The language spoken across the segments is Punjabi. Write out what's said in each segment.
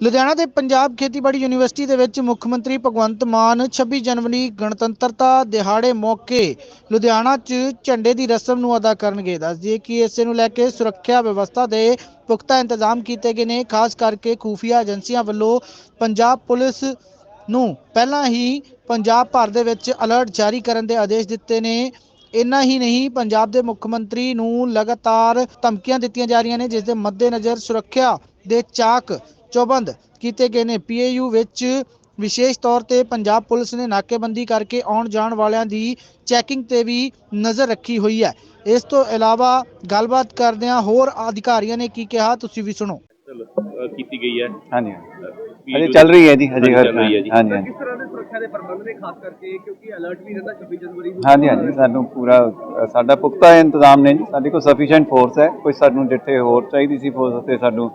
ਲੁਧਿਆਣਾ ਦੇ ਪੰਜਾਬ ਖੇਤੀਬਾੜੀ ਯੂਨੀਵਰਸਿਟੀ ਦੇ ਵਿੱਚ ਮੁੱਖ ਮੰਤਰੀ ਭਗਵੰਤ ਮਾਨ 26 ਜਨਵਰੀ ਗਣਤੰਤਰਤਾ ਦਿਹਾੜੇ ਮੌਕੇ ਲੁਧਿਆਣਾ 'ਚ ਝੰਡੇ ਦੀ ਰਸਮ ਨੂੰ ਅਦਾ ਕਰਨਗੇ। ਦੱਸ ਦਈਏ ਕਿ ਇਸੇ ਨੂੰ ਲੈ ਕੇ ਸੁਰੱਖਿਆ ਵਿਵਸਥਾ ਦੇ ਪੁਖਤਾ ਇੰਤਜ਼ਾਮ ਕੀਤੇ ਗਏ ਨੇ, ਖਾਸ ਕਰਕੇ ਖੂਫੀਆ ਏਜੰਸੀਆਂ ਵੱਲੋਂ ਪੰਜਾਬ ਪੁਲਿਸ ਨੂੰ ਪਹਿਲਾਂ ਹੀ ਪੰਜਾਬ ਭਰ ਦੇ ਵਿੱਚ ਅਲਰਟ ਜਾਰੀ ਕਰਨ ਦੇ ਆਦੇਸ਼ ਦਿੱਤੇ ਨੇ। ਇੰਨਾ ਹੀ ਨਹੀਂ, ਪੰਜਾਬ ਦੇ ਮੁੱਖ ਮੰਤਰੀ ਨੂੰ ਲਗਾਤਾਰ ਧਮਕੀਆਂ ਦਿੱਤੀਆਂ ਜਾ ਰਹੀਆਂ ਨੇ, ਜਿਸ ਦੇ ਮੱਦੇਨਜ਼ਰ ਸੁਰੱਖਿਆ ਦੇ ਚਾਕ ਚੌਬੰਦ ਕੀਤੇ ਗਏ ਨੇ। ਪੀਏਯੂ ਵਿੱਚ ਵਿਸ਼ੇਸ਼ ਤੌਰ ਤੇ ਪੰਜਾਬ ਪੁਲਿਸ ਨੇ ਨਾਕੇਬੰਦੀ ਕਰਕੇ ਆਉਣ ਜਾਣ ਵਾਲਿਆਂ ਦੀ ਚੈਕਿੰਗ ਤੇ ਵੀ ਨਜ਼ਰ ਰੱਖੀ ਹੋਈ ਹੈ। ਇਸ ਤੋਂ ਇਲਾਵਾ ਗੱਲਬਾਤ ਕਰਦਿਆਂ ਹੋਰ ਅਧਿਕਾਰੀਆਂ ਨੇ ਕੀ ਕਿਹਾ ਤੁਸੀਂ ਵੀ ਸੁਣੋ। ਕੀਤੀ ਗਈ ਹੈ। ਹਾਂਜੀ ਹਜੇ। ਚੱਲ ਰਹੀ ਹੈ ਜੀ ਹਜੇ ਚੱਲ ਰਹੀ ਹੈ ਜੀ। ਹਾਂਜੀ ਹਾਂਜੀ। ਕਿਸ ਤਰ੍ਹਾਂ ਦੇ ਸੁਰੱਖਿਆ ਦੇ ਪ੍ਰਬੰਧ ਨੇ ਖਾਸ ਕਰਕੇ ਕਿਉਂਕਿ ਅਲਰਟ ਵੀ ਰਹਿੰਦਾ 26 ਜਨਵਰੀ ਨੂੰ। ਹਾਂਜੀ ਹਾਂਜੀ ਸਾਨੂੰ ਪੂਰਾ ਸਾਡਾ ਪੁਖਤਾ ਇੰਤਜ਼ਾਮ ਨੇ ਜੀ। ਸਾਡੇ ਕੋਲ ਸਫੀਸ਼ੀਐਂਟ ਫੋਰਸ ਹੈ। ਕੋਈ ਸਾਨੂੰ ਜਿੱਥੇ ਹੋਰ ਚਾਹੀਦੀ ਸੀ ਫੋਰਸ ਤੇ ਸਾਨੂੰ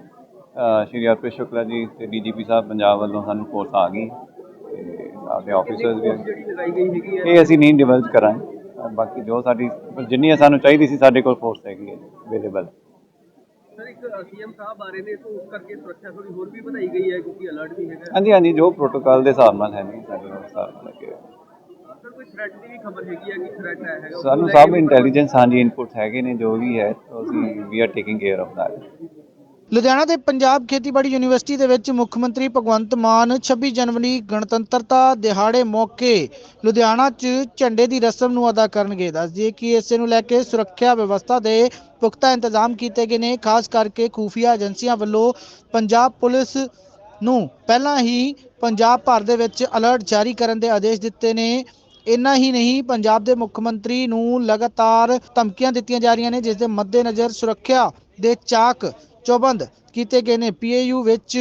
ਸ਼੍ਰੀ ਅਰਪਿਤ ਸ਼ੁਕਲਾ ਜੀ ਤੇ ਡੀਜੀਪੀ ਸਾਹਿਬ ਪੰਜਾਬ ਵੱਲੋਂ ਸਾਨੂੰ ਫੋਰਸ ਆ ਗਈ ਤੇ ਆਪਣੇ ਆਫੀਸਰਸ ਵੀ ਇਹ ਅਸੀਂ ਨਹੀਂ ਡਿਵੈਲਪ ਕਰਾਂਗੇ। ਬਾਕੀ ਜੋ ਸਾਡੀ ਜਿੰਨੀ ਸਾਨੂੰ ਚਾਹੀਦੀ ਸੀ ਸਾਡੇ ਕੋਲ ਫੋਰਸ ਹੈਗੀ ਹੈ ਅਵੇਲੇਬਲ ਸਰ ਇੱਕ ਸੀਐਮ ਸਾਹਿਬ ਆ ਰਹੇ ਨੇ ਤਾਂ ਉਸ ਕਰਕੇ ਸੁਰੱਖਿਆ ਥੋੜੀ ਹੋਰ ਵੀ ਵਧਾਈ ਗਈ ਹੈ ਕਿਉਂਕਿ ਅਲਰਟ ਵੀ ਹੈਗਾ ਹਾਂਜੀ ਹਾਂਜੀ ਜੋ ਪ੍ਰੋਟੋਕਾਲ ਦੇ ਹਿਸਾਬ ਨਾਲ ਹੈ ਨਹੀਂ ਸਾਡੇ ਕੋਲ ਹਿਸਾਬ ਨਾਲ ਲੱਗੇ ਸਾਨੂੰ ਸਭ ਇੰਟੈਲੀਜੈਂਸ ਹਾਂਜੀ ਇਨਪੁਟ ਹੈਗੇ ਨੇ ਜੋ ਵੀ ਹੈ ਉਹ ਅਸੀਂ we are taking care of that Ludhiana ਦੇ ਪੰਜਾਬ ਖੇਤੀਬਾੜੀ ਯੂਨੀਵਰਸਿਟੀ ਦੇ ਵਿੱਚ ਮੁੱਖ ਮੰਤਰੀ ਭਗਵੰਤ ਮਾਨ 26 ਜਨਵਰੀ ਗਣਤੰਤਰਤਾ ਦਿਹਾੜੇ ਮੌਕੇ ਲੁਧਿਆਣਾ 'ਚ ਝੰਡੇ ਦੀ ਰਸਮ ਨੂੰ ਅਦਾ ਕਰਨਗੇ। ਦੱਸ ਦਈਏ ਕਿ ਇਸੇ ਨੂੰ ਲੈ ਕੇ ਸੁਰੱਖਿਆ ਵਿਵਸਥਾ ਦੇ ਪੁਖਤਾ ਇੰਤਜ਼ਾਮ ਕੀਤੇ ਗਏ ਨੇ। ਖਾਸ ਕਰਕੇ ਖੂਫੀਆ ਏਜੰਸੀਆਂ ਵੱਲੋਂ ਪੰਜਾਬ ਪੁਲਿਸ ਨੂੰ ਪਹਿਲਾਂ ਹੀ ਪੰਜਾਬ ਭਰ ਦੇ ਵਿੱਚ ਅਲਰਟ ਜਾਰੀ ਕਰਨ ਦੇ ਆਦੇਸ਼ ਦਿੱਤੇ ਨੇ। ਇੰਨਾ ਹੀ ਨਹੀਂ, ਪੰਜਾਬ ਦੇ ਮੁੱਖ ਮੰਤਰੀ ਨੂੰ ਲਗਾਤਾਰ ਧਮਕੀਆਂ ਦਿੱਤੀਆਂ ਜਾ ਰਹੀਆਂ ਨੇ, ਜਿਸ ਦੇ ਮੱਦੇਨਜ਼ਰ ਸੁਰੱਖਿਆ ਦੇ ਚਾਕ ਚੌਬੰਦ ਕੀਤੇ ਗਏ ਨੇ। ਪੀਏਯੂ ਵਿੱਚ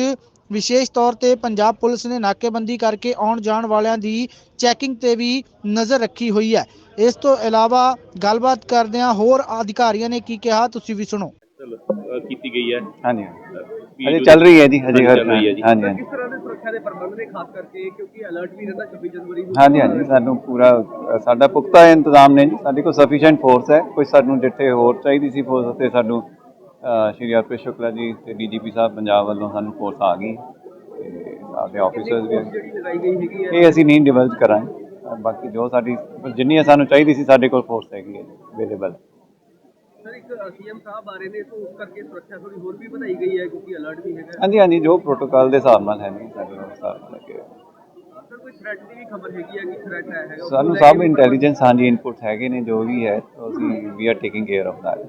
ਵਿਸ਼ੇਸ਼ ਤੌਰ ਤੇ ਪੰਜਾਬ ਪੁਲਿਸ ਨੇ ਨਾਕੇਬੰਦੀ ਕਰਕੇ ਆਉਣ ਜਾਣ ਵਾਲਿਆਂ ਦੀ ਚੈਕਿੰਗ ਤੇ ਵੀ ਨਜ਼ਰ ਰੱਖੀ ਹੋਈ ਹੈ। ਇਸ ਤੋਂ ਇਲਾਵਾ ਗੱਲਬਾਤ ਕਰਦਿਆਂ ਹੋਰ ਅਧਿਕਾਰੀਆਂ ਨੇ ਕੀ ਕਿਹਾ ਤੁਸੀਂ ਵੀ ਸੁਣੋ। ਕੀਤੀ ਗਈ ਹੈ। ਹਾਂਜੀ ਹਜੇ। ਚੱਲ ਰਹੀ ਹੈ ਜੀ ਹਜੇ ਚੱਲ ਰਹੀ ਹੈ ਜੀ। ਹਾਂਜੀ ਕਿਸ ਤਰ੍ਹਾਂ ਦੇ ਸੁਰੱਖਿਆ ਦੇ ਪ੍ਰਬੰਧ ਨੇ ਖਾਸ ਕਰਕੇ ਕਿਉਂਕਿ ਅਲਰਟ ਵੀ ਰਹਿੰਦਾ 26 ਜਨਵਰੀ ਨੂੰ। ਹਾਂਜੀ ਹਾਂਜੀ ਸਾਨੂੰ ਪੂਰਾ ਸਾਡਾ ਪੁਖਤਾ ਇੰਤਜ਼ਾਮ ਨੇ ਜੀ। ਸਾਡੇ ਕੋਲ ਸਫੀਸ਼ੀਐਂਟ ਫੋਰਸ ਹੈ। ਕੋਈ ਸਾਨੂੰ ਜਿੱਥੇ ਹੋਰ ਚਾਹੀਦੀ ਸੀ ਫੋਰਸ ਤੇ ਸਾਨੂੰ ਸ਼੍ਰੀ ਅਰਪਿਤ ਸ਼ੁਕਲਾ ਜੀ ਤੇ ਡੀਜੀਪੀ ਸਾਹਿਬ ਪੰਜਾਬ ਵੱਲੋਂ ਸਾਨੂੰ ਫੋਰਸ ਆ ਗਈ ਤੇ ਆਪਣੇ ਆਫੀਸਰਸ ਵੀ ਇਹ ਅਸੀਂ ਨਹੀਂ ਡਿਵੈਲਪ ਕਰਾਂਗੇ। ਬਾਕੀ ਜੋ ਸਾਡੀ ਜਿੰਨੀ ਸਾਨੂੰ ਚਾਹੀਦੀ ਸੀ ਸਾਡੇ ਕੋਲ ਫੋਰਸ ਹੈਗੀ ਹੈ ਅਵੇਲੇਬਲ ਸਰ ਇੱਕ ਸੀਐਮ ਸਾਹਿਬ ਆ ਰਹੇ ਨੇ ਤਾਂ ਉਸ ਕਰਕੇ ਸੁਰੱਖਿਆ ਥੋੜੀ ਹੋਰ ਵੀ ਵਧਾਈ ਗਈ ਹੈ ਕਿਉਂਕਿ ਅਲਰਟ ਵੀ ਹੈਗਾ। ਹਾਂਜੀ ਹਾਂਜੀ ਜੋ ਪ੍ਰੋਟੋਕਾਲ ਦੇ ਹਿਸਾਬ ਨਾਲ ਹੈ ਨਹੀਂ ਸਾਡੇ ਕੋਲ ਹਿਸਾਬ ਨਾਲ ਲੱਗੇ ਸਰ ਕੋਈ ਥ੍ਰੈਟ ਦੀ ਵੀ ਖਬਰ ਹੈਗੀ ਹੈ ਕਿ ਥ੍ਰੈਟ ਹੈ ਹੈਗਾ? ਸਾਨੂੰ ਸਭ ਇੰਟੈਲੀਜੈਂਸ ਹਾਂਜੀ ਇਨਪੁਟ ਹੈਗੇ ਨੇ ਜੋ ਵੀ ਹੈ ਉਹ ਅਸੀਂ we are taking care of that